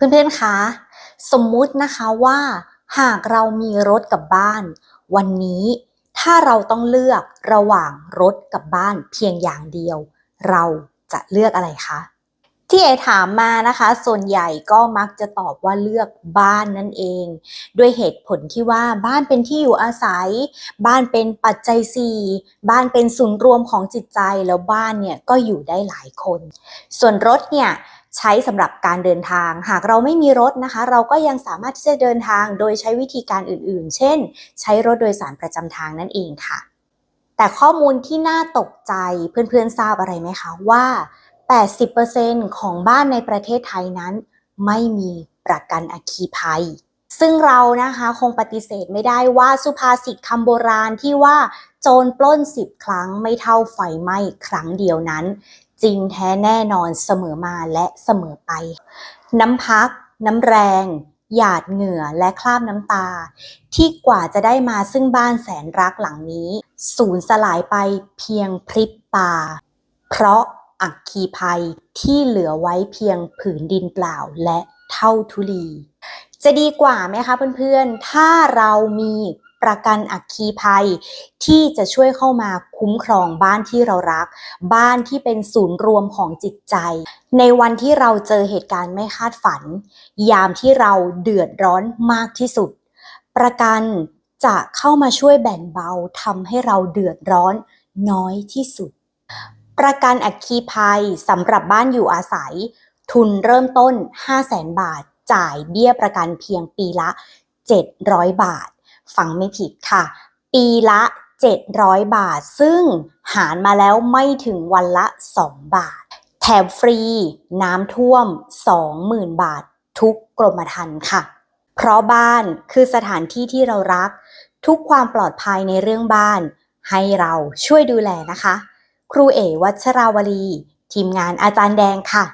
เพื่อนๆ คะ สมมุตินะคะว่า หากเรามีรถกับบ้าน วันนี้ถ้าเราต้องเลือกระหว่างรถกับบ้านเพียงอย่างเดียว เราจะเลือกอะไรคะที่เอถามมานะคะ ส่วนใหญ่ก็มักจะตอบว่าเลือกบ้านนั่นเอง ด้วยเหตุผลที่ว่าบ้านเป็นที่อยู่อาศัย บ้านเป็นปัจจัยสี่บ้านเป็นศูนย์รวมของจิตใจแล้วบ้านเนี่ยก็อยู่ได้หลายคน ส่วนรถเนี่ย ใช้สำหรับการเดินทาง หากเราไม่มีรถนะคะ เราก็ยังสามารถที่จะเดินทางโดยใช้วิธีการอื่นๆ เช่น ใช้รถโดยสารประจำทางนั่นเองค่ะ แต่ข้อมูลที่น่าตกใจเพื่อนๆทราบอะไรไหมคะว่า 80%ของบ้านในประเทศไทยนั้น ไม่มีประกันอัคคีภัย ซึ่งเรานะคะคงปฏิเสธไม่ได้ว่าสุภาษิตคำโบราณที่ว่าโจรปล้นสิบครั้งไม่เท่าไฟไหม้ครั้งเดียวนั้น จริงแท้แน่นอนเสมอมาและเสมอไป น้ำพัก น้ำแรง หยาดเหงื่อและคราบน้ำตา ที่กว่าจะได้มาซึ่งบ้านแสนรักหลังนี้ สูญสลายไปเพียงพริบตา เพราะอักคีภัยที่เหลือไว้เพียงผืนดินเปล่าและเท่าทุลี จะดีกว่าไหมคะเพื่อนๆ ถ้าเรามีประกันอัคคีภัย ที่จะช่วยเข้ามาคุ้มครองบ้านที่เรารัก บ้านที่เป็นศูนย์รวมของจิตใจ ในวันที่เราเจอเหตุการณ์ไม่คาดฝัน ยามที่เราเดือดร้อนมากที่สุด ประกันจะเข้ามาช่วยแบ่งเบาทำให้เราเดือดร้อนน้อยที่สุด ประกันอัคคีภัยสำหรับบ้านอยู่อาศัย ทุนเริ่มต้น 500,000 บาทจ่ายเบี้ยประกันเพียงปีละ 700 บาท ฟังไม่ผิดค่ะ ปีละ 700 บาท ซึ่งหารมาแล้วไม่ถึงวันละ 2 บาท แถมฟรีน้ำท่วม 20,000 บาท ทุกกรมธรรม์ค่ะ เพราะบ้านคือสถานที่ที่เรารัก ทุกความปลอดภัยในเรื่องบ้าน ให้เราช่วยดูแลนะคะ ครูเอวัชราวลี ทีมงานอาจารย์แดงค่ะ